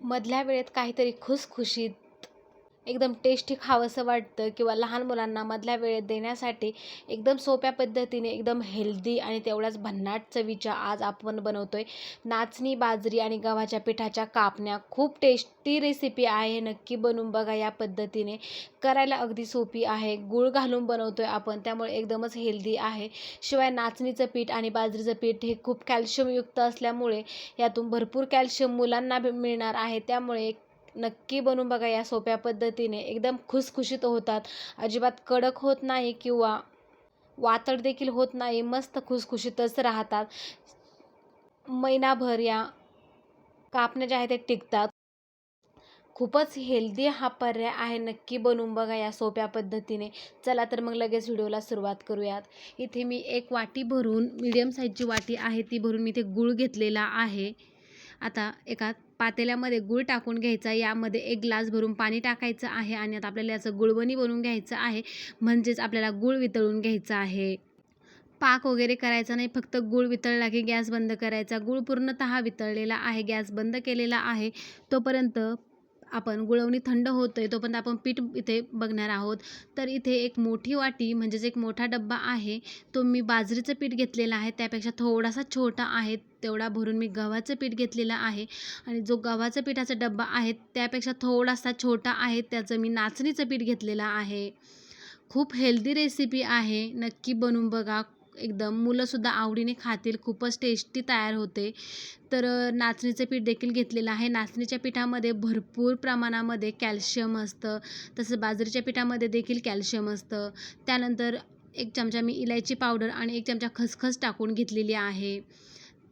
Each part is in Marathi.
मधल्या वेळेत काहीतरी खुसखुशीत एकदम टेस्टी खावंसं वाटतं किंवा लहान मुलांना मधल्या वेळेत देण्यासाठी एकदम सोप्या पद्धतीने एकदम हेल्दी आणि तेवढ्याच भन्नाट चवीच्या आज आपण बनवतो आहे नाचणी बाजरी आणि गव्हाच्या पिठाच्या कापण्या खूप टेस्टी रेसिपी आहे. नक्की बनवून बघा या पद्धतीने. करायला अगदी सोपी आहे. गूळ घालून बनवतो आहे आपण त्यामुळे एकदमच हेल्दी आहे. शिवाय नाचणीचं पीठ आणि बाजरीचं पीठ हे खूप कॅल्शियमयुक्त असल्यामुळे यातून भरपूर कॅल्शियम मुलांना मिळणार आहे. त्यामुळे नक्की बनवून बघा या सोप्या पद्धतीने. एकदम खुसखुशीत होतात. अजिबात कडक होत नाही किंवा वातड देखील होत नाही. मस्त खुसखुशीतच राहतात. महिनाभर या कापण्या ज्या आहेत ते टिकतात. खूपच हेल्दी हा पर्याय आहे. नक्की बनवून बघा या सोप्या पद्धतीने. चला तर मग लगेच व्हिडिओला सुरुवात करूयात. इथे मी एक वाटी भरून मीडियम साईजची वाटी आहे ती भरून मी इथे गूळ घेतलेला आहे. आता एका पातेल्यामध्ये गूळ टाकून घ्यायचा यामध्ये एक ग्लास भरून पाणी टाकायचं आहे आणि आता आपल्याला याचं गुळवणी बनवून घ्यायचं आहे म्हणजेच आपल्याला गूळ वितळून घ्यायचं आहे. पाक वगैरे करायचा नाही फक्त गूळ वितळला की गॅस बंद करायचा. गूळ पूर्णतः वितळलेला आहे गॅस बंद केलेला आहे. तोपर्यंत आपण गुळवणी थंड होतोय तोपर्यंत आपण पीठ इथे बघणार आहोत. तर इथे एक मोठी वाटी म्हणजेच एक मोठा डब्बा आहे. तो मी बाजरीचं पीठ घेतलेला आहे. त्यापेक्षा थोडासा छोटा आहे. तेवढा भरून मी गव्हाचं पीठ घेतलेलं आहे. आणि जो गव्हाचं पिठाचा डब्बा आहे त्यापेक्षा थोडासा छोटा आहे. त्याचं मी नाचणीचं पीठ घेतलेलं आहे. खूप हेल्दी रेसिपी आहे. नक्की बनवून बघा. एकदम मुलंसुद्धा आवडीने खातील खूपच टेस्टी तयार होते. तर नाचणीचं पीठ देखील घेतलेलं आहे. नाचणीच्या पिठामध्ये भरपूर प्रमाणामध्ये कॅल्शियम असतं. तसं बाजरीच्या पिठामध्ये देखील कॅल्शियम असतं. त्यानंतर एक चमचा मी इलायची पावडर आणि एक चमचा खसखस टाकून घेतलेली आहे.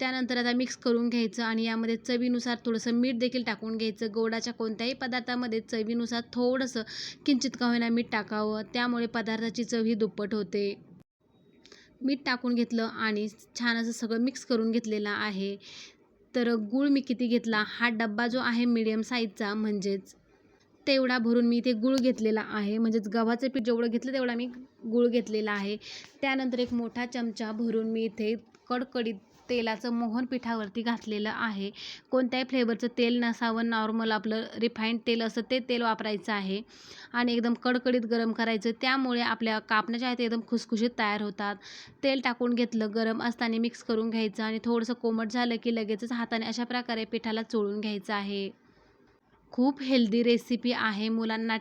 त्यानंतर आता मिक्स करून घ्यायचं आणि यामध्ये चवीनुसार थोडंसं मीठ देखील टाकून घ्यायचं. गोडाच्या कोणत्याही पदार्थामध्ये चवीनुसार थोडंसं किंचित का होईना मीठ टाकावं. त्यामुळे पदार्थाची चव ही दुप्पट होते. मीठ टाकून घेतलं आणि छान असं सगळं मिक्स करून घेतलेलं आहे. तर गूळ मी किती घेतला? हा डब्बा जो आहे मीडियम साईजचा म्हणजेच तेवढा भरून मी इथे गूळ घेतलेला आहे. म्हणजेच गव्हाचं पीठ जेवढं घेतलं तेवढा मी गूळ घेतलेला आहे. त्यानंतर एक मोठा चमचा भरून मी इथे कडकडीत तेलाचं मोहन पिठावरती घातलेलं आहे. कोणत्याही फ्लेवरचं तेल नसावं. नॉर्मल आपलं रिफाईंड तेल असं ते तेल वापरायचं आहे. आणि एकदम कडकडीत गरम करायचं. त्यामुळे आपल्या कापण्या ज्या आहेत एकदम खुसखुशीत तयार होतात. तेल टाकून घेतलं गरम असताना मिक्स करून घ्यायचं आणि थोडंसं कोमट झालं की लगेचच हाताने अशा प्रकारे पिठाला चोळून घ्यायचं आहे. खूप हेल्दी रेसिपी आहे. मुलांना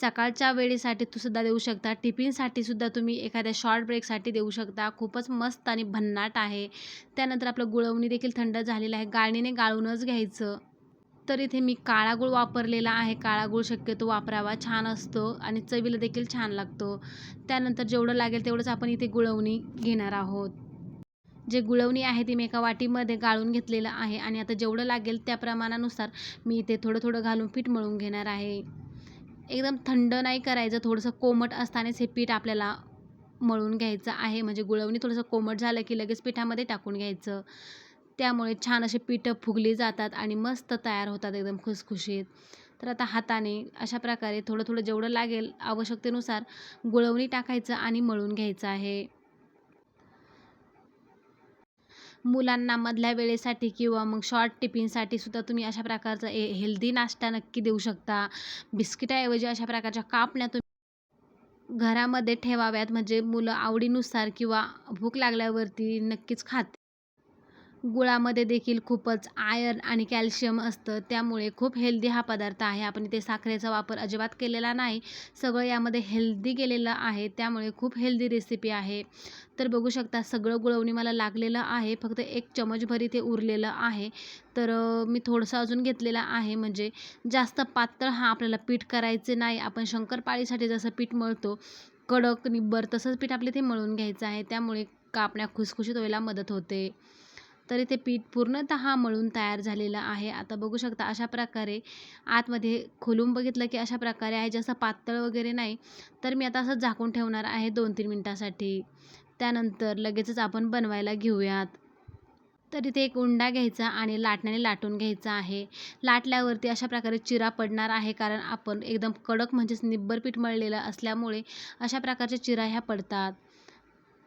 सकाळच्या वेळेसाठी तू सुद्धा देऊ शकता. टिफिनसाठी सुद्धा तुम्ही एखाद्या शॉर्ट ब्रेकसाठी देऊ शकता. खूपच मस्त आणि भन्नाट आहे. त्यानंतर आपलं गुळवणी देखील थंड झालेलं आहे. गाळणीने गाळूनच घ्यायचं. तर इथे मी काळा गुळ वापरलेला आहे. काळा गुळ शक्यतो वापरावा. छान असतो आणि चवीला देखील छान लागतो. त्यानंतर जेवढं लागेल तेवढंच आपण इथे गुळवणी घेणार आहोत. जे गुळवणी आहे ती मी एका वाटीमध्ये गाळून घेतलेलं आहे आणि आता जेवढं लागेल त्या प्रमाणानुसार मी इथे थोडं थोडं घालून पीठ मळून घेणार आहे. एकदम थंड नाही करायचं थोडंसं कोमट असतानाच हे पीठ आपल्याला मळून घ्यायचं आहे. म्हणजे गुळवणी थोडंसं कोमट झालं की लगेच पिठामध्ये टाकून घ्यायचं. त्यामुळे छान असे पीठं फुगली जातात आणि मस्त तयार होतात एकदम खुसखुशीत. तर आता हाताने अशा प्रकारे थोडं थोडं जेवढं लागेल आवश्यकतेनुसार गुळवणी टाकायचं आणि मळून घ्यायचं आहे. मुलांना मधल्या वेळेसाठी किंवा मग शॉर्ट टिफिनसाठी सुद्धा तुम्ही अशा प्रकारचा ए हेल्दी नाश्ता नक्की देऊ शकता. बिस्किटाऐवजी अशा प्रकारच्या कापण्या तुम्ही घरामध्ये ठेवाव्यात. म्हणजे मुलं आवडीनुसार किंवा भूक लागल्यावरती नक्कीच खात गुळामध्ये देखील खूपच आयर्न आणि कॅल्शियम असतं. त्यामुळे खूप हेल्दी हा पदार्थ आहे. आपण इथे साखरेचा वापर अजिबात केलेला नाही. सगळं यामध्ये हेल्दी गेलेलं आहे. त्यामुळे खूप हेल्दी रेसिपी आहे. तर बघू शकता सगळं गुळवणी मला लागलेलं आहे. फक्त एक चमचभर इथे उरलेलं आहे. तर मी थोडंसं अजून घेतलेला आहे. म्हणजे जास्त पातळ हा आपल्याला पीठ करायचे नाही. आपण शंकरपाळीसाठी जसं पीठ मळतो कडक निब्बर तसंच पीठ आपले ते मळून घ्यायचं आहे. त्यामुळे कापण्या खुसखुशीत व्हायला मदत होते. तर इथे पीठ पूर्णतः मळून तयार झालेलं आहे. आता बघू शकता अशा प्रकारे आतमध्ये खोलून बघितलं की अशा प्रकारे आहे. जसं पातळ वगैरे नाही तर मी आता असं झाकून ठेवणार आहे दोन तीन मिनटासाठी. त्यानंतर लगेचच आपण बनवायला घेऊयात. तर इथे एक उंडा घ्यायचा आणि लाटण्याने लाटून घ्यायचा आहे. लाटल्यावरती अशा प्रकारे चिरा पडणार आहे कारण आपण एकदम कडक म्हणजेच निब्बर पीठ मळलेलं असल्यामुळे अशा प्रकारच्या चिरा ह्या पडतात.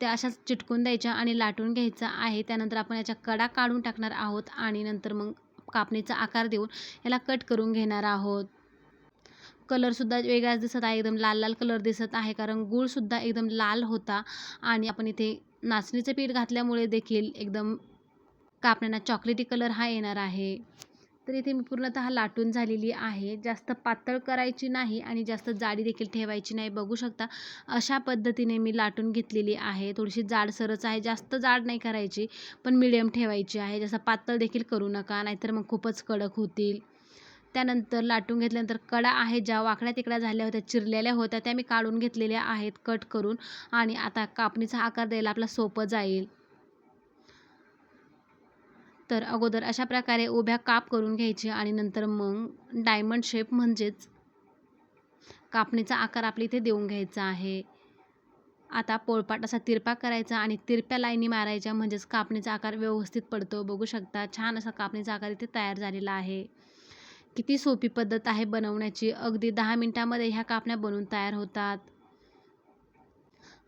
त्या अशाच चिटकून द्यायच्या आणि लाटून घ्यायचा आहे. त्यानंतर आपण याच्या कडा काढून टाकणार आहोत आणि नंतर मग कापणीचा आकार देऊन याला कट करून घेणार आहोत. कलरसुद्धा वेगळाच दिसत आहे. एकदम लाल लाल कलर दिसत आहे. कारण गूळसुद्धा एकदम लाल होता आणि आपण इथे नाचणीचं पीठ घातल्यामुळे देखील एकदम कापण्यांना चॉकलेटी कलर हा येणार आहे. तर इथे मी पूर्णतः लाटून झालेली आहे. जास्त पातळ करायची नाही आणि जास्त जाडी देखील ठेवायची नाही. बघू शकता अशा पद्धतीने मी लाटून घेतलेली आहे. थोडीशी जाडसरच आहे. जास्त जाड नाही करायची पण मिडियम ठेवायची आहे. जसं पातळ देखील करू नका नाहीतर मग खूपच कडक होतील. त्यानंतर लाटून घेतल्यानंतर कडा आहेत ज्या वाकड्या तिकड्या झाल्या होत्या चिरलेल्या होत्या त्या मी काढून घेतलेल्या आहेत कट करून. आणि आता कापणीचा आकार द्यायला आपला सोपं जाईल. तर अगोदर अशा प्रकारे उभ्या काप करून घ्यायची आणि नंतर मग डायमंड शेप म्हणजेच कापणीचा आकार आपल्या इथे देऊन घ्यायचा आहे. आता पोळपाट असा तिरपा करायचा आणि तिरप्या लाईनी मारायच्या म्हणजेच कापणीचा आकार व्यवस्थित पडतो. बघू शकता छान असा कापणीचा आकार इथे तयार झालेला आहे. किती सोपी पद्धत आहे बनवण्याची. अगदी दहा मिनटामध्ये ह्या कापण्या बनवून तयार होतात.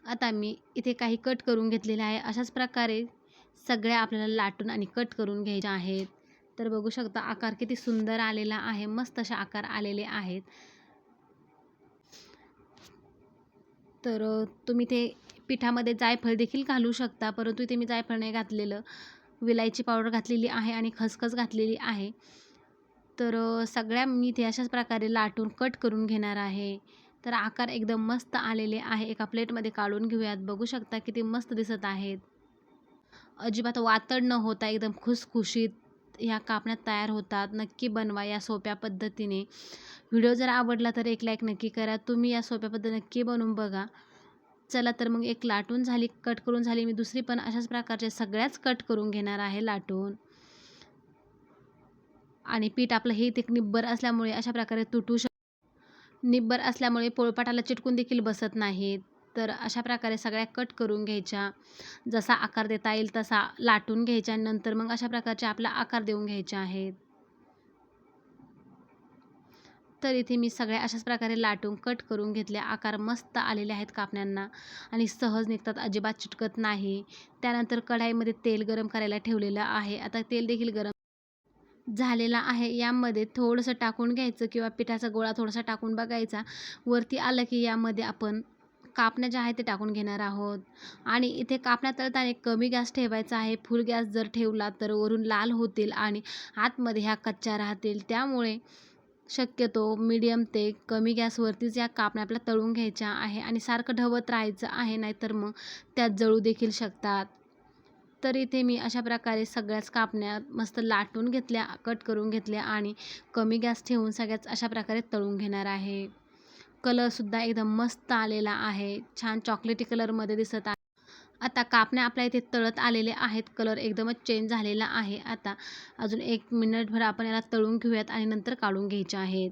आता मी इथे काही कट करून घेतलेले आहे. अशाच प्रकारे सगळ्या आपल्याला लाटून आणि कट करून घ्यायच्या आहेत. तर बघू शकता आकार किती सुंदर आलेला आहे मस्त असे आकार आलेले आहेत. तर तुम्ही ते पिठामध्ये जायफळ देखील घालू शकता परंतु इथे मी जायफळ नाही घातलेलं. विलायची पावडर घातलेली आहे आणि खसखस घातलेली आहे. तर सगळ्या मी ते अशाच प्रकारे लाटून कट करून घेणार आहे. तर आकार एकदम मस्त आलेले आहे. एका प्लेटमध्ये काढून घेऊयात. बघू शकता किती मस्त दिसत आहेत. अजिबात वातड न होता एकदम खुसखुशीत ह्या कापण्यात तयार होतात. नक्की बनवा या सोप्या पद्धतीने. व्हिडिओ जर आवडला तर एक लाईक नक्की करा. तुम्ही या सोप्या पद्धती नक्की बनवून बघा. चला तर मग एक लाटून झाली कट करून झाली. मी दुसरी पण अशाच प्रकारचे सगळ्याच कट करून घेणार आहे लाटून. आणि पीठ आपलं हे ते निब्बर असल्यामुळे अशा प्रकारे तुटू शक निब्बर असल्यामुळे पोळपाटाला चिटकून देखील बसत नाहीत. तर अशा प्रकारे सगळ्या कट करून घ्यायच्या. जसा आकार देता येईल तसा लाटून घ्यायच्या नंतर मग अशा प्रकारचे आपला आकार देऊन घ्यायचे आहेत. तर इथे मी सगळ्या अशाच प्रकारे लाटून कट करून घेतले आकार मस्त आलेले आहेत कापण्यांना आणि सहज निघतात. अजिबात चिटकत नाही. त्यानंतर कढाईमध्ये तेल गरम करायला ठेवलेलं आहे. आता तेल देखील गरम झालेला आहे. यामध्ये थोडंसं टाकून घ्यायचं किंवा पिठाचा गोळा थोडासा टाकून बघायचा. वरती आलं की यामध्ये आपण कापण्या ज्या आहेत ते टाकून घेणार आहोत. आणि इथे कापण्या तळताना कमी गॅस ठेवायचा आहे. फुल गॅस जर ठेवला तर वरून लाल होतील आणि आतमध्ये ह्या कच्च्या राहतील. त्यामुळे शक्यतो मीडियम ते कमी गॅसवरतीच या कापण्या आपल्या तळून घ्यायच्या आहे आणि सारखं ढवत राहायचं आहे नाहीतर मग त्यात जळू देखील शकतात. तर इथे मी अशा प्रकारे सगळ्याच कापण्या मस्त लाटून घेतल्या कट करून घेतल्या आणि कमी गॅस ठेवून सगळ्याच अशा प्रकारे तळून घेणार आहे. कलर सुद्धा एकदम मस्त आलेला आहे. छान चॉकलेटी कलरमध्ये दिसत आहे. आता कापण्या आपल्या इथे तळत आलेले आहेत. कलर एकदमच चेंज झालेला आहे. आता अजून एक मिनिटभर आपण याला तळून घेऊयात आणि नंतर काढून घ्यायचे आहेत.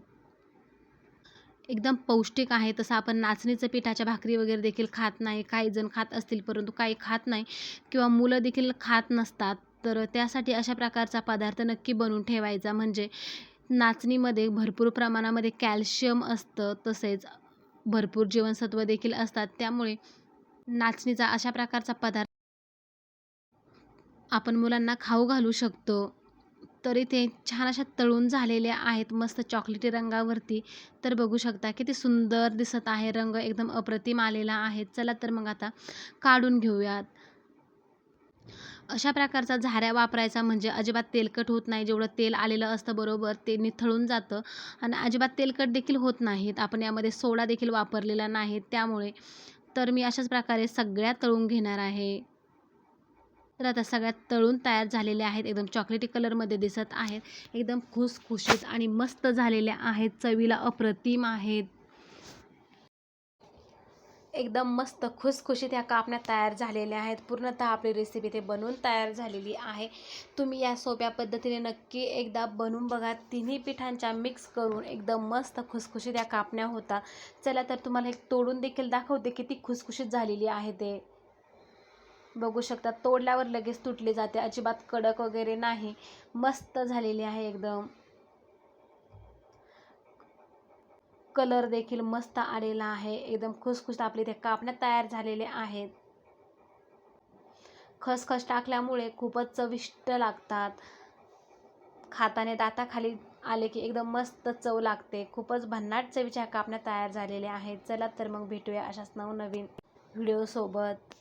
एकदम पौष्टिक आहे. तसं आपण नाचणीचं पिठाच्या भाकरी वगैरे देखील खात नाही. काही जण खात असतील परंतु काही खात नाही किंवा मुलं देखील खात नसतात. तर त्यासाठी अशा प्रकारचा पदार्थ नक्की बनवून ठेवायचा. म्हणजे नाचणीमध्ये भरपूर प्रमाणामध्ये कॅल्शियम असतं तसेच भरपूर जीवनसत्व देखील असतात. त्यामुळे नाचणीचा अशा प्रकारचा पदार्थ आपण मुलांना खाऊ घालू शकतो. तरी ते छान अशा तळून झालेल्या आहेत मस्त चॉकलेटी रंगावरती. तर बघू शकता किती सुंदर दिसत आहे. रंग एकदम अप्रतिम आलेला आहे. चला तर मग आता काढून घेऊयात. अशा प्रकारचा झाऱ्या वापरायचा म्हणजे अजिबात तेलकट होत नाही. जेवढं तेल आलेलं असतं बरोबर ते निथळून जातं आणि अजिबात तेलकट देखील होत नाहीत. आपण यामध्ये सोडा देखील वापरलेला नाही. त्यामुळे तर मी अशाच प्रकारे सगळ्या तळून घेणार आहे. तर आता सगळ्यात तळून तयार झालेले आहेत. एकदम चॉकलेटी कलरमध्ये दिसत आहेत. एकदम खुसखुशीत आणि मस्त झालेल्या आहेत. चवीला अप्रतिम आहेत. एकदम मस्त खुसखुशीत ह्या कापण्या तयार झालेल्या आहेत. पूर्णतः आपली रेसिपी ते बनवून तयार झालेली आहे. तुम्ही या सोप्या पद्धतीने नक्की एकदा बनवून बघा. तिन्ही पिठांच्या मिक्स करून एकदम मस्त खुसखुशीत या कापण्या होतात. चला तर तुम्हाला एक तोडून देखील दाखवते किती खुसखुशीत झालेली आहे ते. बघू शकता तोडल्यावर लगेच तुटले जाते. अजिबात कडक वगैरे नाही. मस्त झालेली आहे एकदम. कलर देखील मस्त आलेला आहे. एकदम खुसखुस आपले ते कापण्यात तयार झालेले आहेत. खसखस टाकल्यामुळे खूपच चविष्ट लागतात. खाताने दाताखाली आले की एकदम मस्त चव लागते. खूपच भन्नाट चवीच्या कापण्या तयार झालेल्या आहेत. चला तर मग भेटूया अशाच नवनवीन व्हिडिओसोबत.